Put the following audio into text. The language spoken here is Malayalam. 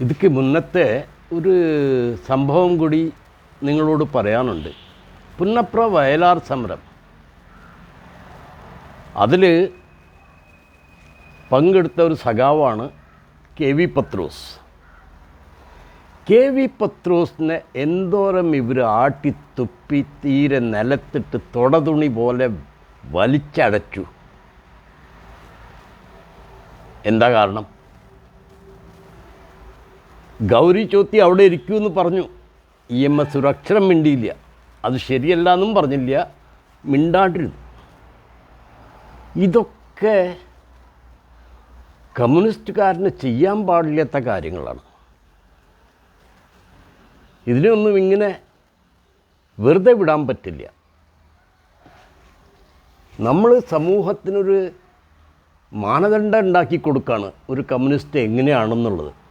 ഇതിക്ക് മുന്നത്തെ ഒരു സംഭവം കൂടി നിങ്ങളോട് പറയാനുണ്ട്. പുന്നപ്ര വയലാർ സമരം. അതിൽ പങ്കെടുത്ത ഒരു സഖാവാണ് K V Pathros. K V പത്രോസിനെ എന്തോരം ഇവർ ആട്ടിത്തുപ്പി തീരെ നിലത്തിട്ട് തുടതുണി പോലെ വലിച്ചടച്ചു. എന്താ കാരണം? ഗൗരി ചോത്തി അവിടെ ഇരിക്കുമെന്ന് പറഞ്ഞു. ഇ എം എസ് ഒരു അക്ഷരം മിണ്ടിയില്ല. അത് ശരിയല്ല എന്നും പറഞ്ഞില്ല. മിണ്ടാണ്ടിരുന്നു. ഇതൊക്കെ കമ്മ്യൂണിസ്റ്റുകാരന് ചെയ്യാൻ പാടില്ലാത്ത കാര്യങ്ങളാണ്. ഇതിനൊന്നും ഇങ്ങനെ വെറുതെ വിടാൻ പറ്റില്ല. നമ്മൾ സമൂഹത്തിനൊരു മാനദണ്ഡം ഉണ്ടാക്കി കൊടുക്കുകയാണ് ഒരു കമ്മ്യൂണിസ്റ്റ് എങ്ങനെയാണെന്നുള്ളത്.